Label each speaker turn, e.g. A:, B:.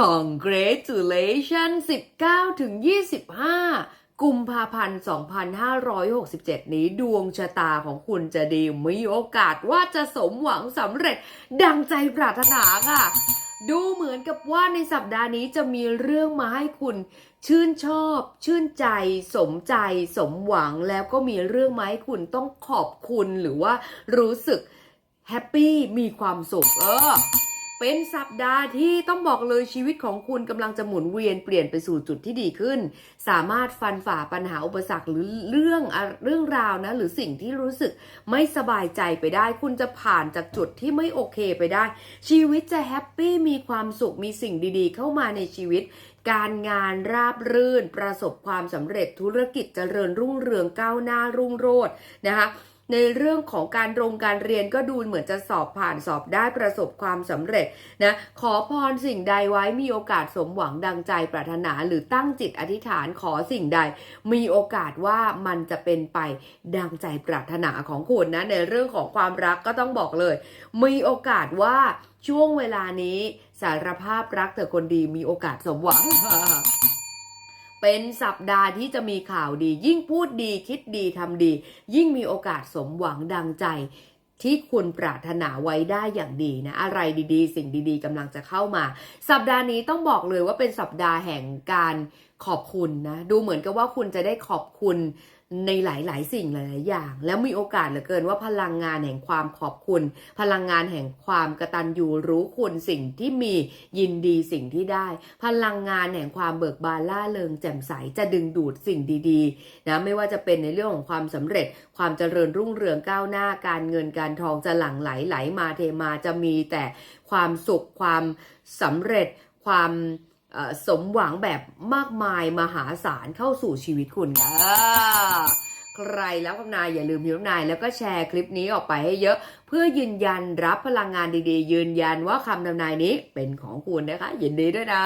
A: Congratulation 19 ถึง 25 กุมภาพันธ์ 2567 นี้ดวงชะตาของคุณจะดี มีโอกาสว่าจะสมหวังสำเร็จดังใจปรารถนาค่ะ ดูเหมือนกับว่าในสัปดาห์นี้จะมีเรื่องมาให้คุณชื่นชอบ ชื่นใจ สมใจ สมหวังแล้วก็มีเรื่องมาให้คุณต้องขอบคุณหรือว่ารู้สึกแฮปปี้มีความสุขเออ เป็นสัปดาห์ที่ต้องบอกเลยชีวิตของคุณกำลังจะหมุนเวียนเปลี่ยนไปสู่จุดที่ดีขึ้น สามารถฟันฝ่าปัญหาอุปสรรคหรือเรื่องเรื่องราวนะ หรือสิ่งที่รู้สึกไม่สบายใจไปได้ คุณจะผ่านจากจุดที่ไม่โอเคไปได้ ชีวิตจะแฮปปี้มีความสุขมีสิ่งดีๆ เข้ามาในชีวิตการงานราบรื่น ประสบความสำเร็จธุรกิจเจริญรุ่งเรืองก้าวหน้ารุ่งโรจน์นะคะ ในเรื่องของการโรงการเรียนก็ดูเหมือนจะสอบผ่านสอบได้ประสบความสำเร็จนะขอพรสิ่งใดไว้มีโอกาสสมหวังดังใจปรารถนาหรือตั้งจิตอธิษฐานขอสิ่งใด มีโอกาสว่ามันจะเป็นไปดังใจปรารถนาของคุณนะในเรื่องของความรักก็ต้องบอกเลย มีโอกาสว่าช่วงเวลานี้สารภาพรักเธอคนดีมีโอกาสสมหวัง เป็นสัปดาห์ที่จะมีข่าวดี ยิ่งพูดดีคิดดีทำดี ยิ่งมีโอกาสสมหวังดังใจที่คุณปรารถนาไว้ได้อย่างดีนะ อะไรดีๆ สิ่งดีๆกำลังจะเข้ามา สัปดาห์นี้ต้องบอกเลยว่าเป็นสัปดาห์แห่งการขอบคุณนะดูเหมือนกับว่าคุณจะได้ขอบคุณในหลาย ๆ สิ่งหลาย ๆ อย่าง แล้วมีโอกาสเหลือเกินว่าพลังงานแห่งความขอบคุณ พลังงานแห่งความกระตัญญูรู้คุณสิ่งที่มียินดีสิ่งที่ได้ พลังงานแห่งความเบิกบานล่าเริงแจ่มใสจะดึงดูดสิ่งดีๆนะไม่ว่าจะเป็นในเรื่องของความสำเร็จ ความเจริญรุ่งเรืองก้าวหน้าการเงินการทองจะหลั่งไหลไหลมาเทมาจะมีแต่ความสุขความสำเร็จความ สมหวังแบบมากมายมหาศาลเข้าสู่ชีวิตคุณค่ะใครแล้วกับนายอย่าลืมพิมพ์นายแล้วก็แชร์คลิปนี้ออกไปให้เยอะ เพื่อยืนยันรับพลังงานดีๆ ยืนยันว่าคำทำนายนี้เป็นของคุณนะคะยินดีด้วยนะ